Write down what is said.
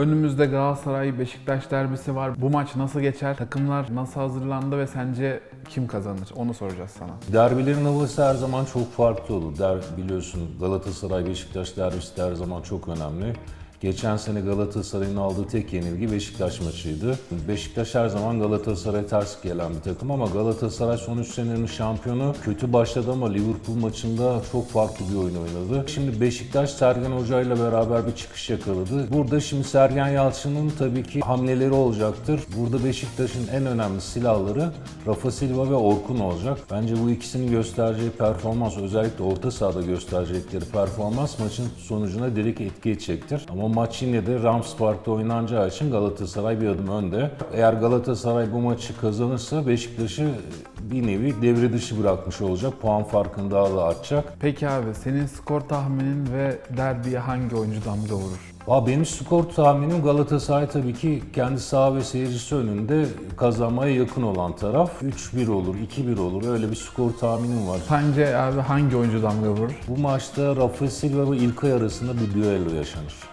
Önümüzde Galatasaray Beşiktaş derbisi var. Bu maç nasıl geçer? Takımlar nasıl hazırlandı ve sence kim kazanır? Onu soracağız sana. Derbilerin havası her zaman çok farklı olur. Der, biliyorsun Galatasaray Beşiktaş derbisi de her zaman çok önemli. Geçen sene Galatasaray'ın aldığı tek yenilgi Beşiktaş maçıydı. Beşiktaş her zaman Galatasaray'a ters gelen bir takım ama Galatasaray son 3 senenin şampiyonu kötü başladı ama Liverpool maçında çok farklı bir oyun oynadı. Şimdi Beşiktaş Sergen Hoca ile beraber bir çıkış yakaladı. Burada şimdi Sergen Yalçın'ın tabii ki hamleleri olacaktır. Burada Beşiktaş'ın en önemli silahları Rafa Silva ve Orkun olacak. Bence bu ikisinin göstereceği performans özellikle orta sahada gösterecekleri performans maçın sonucuna direkt etki edecektir. Ama maç yine de Rams Park'ta oynanacağı için Galatasaray bir adım önde. Eğer Galatasaray bu maçı kazanırsa Beşiktaş'ı bir nevi devre dışı bırakmış olacak. Puan farkını daha da artacak. Peki abi senin skor tahminin ve derbiye hangi oyuncu damga vurur? Aa, benim skor tahminim Galatasaray tabii ki kendi saha ve seyircisi önünde kazanmaya yakın olan taraf. 3-1 olur, 2-1 olur. Öyle bir skor tahminim var. Sence abi hangi oyuncu damga vurur? Bu maçta Rafa Silva ve İlkay arasında bir düello yaşanır.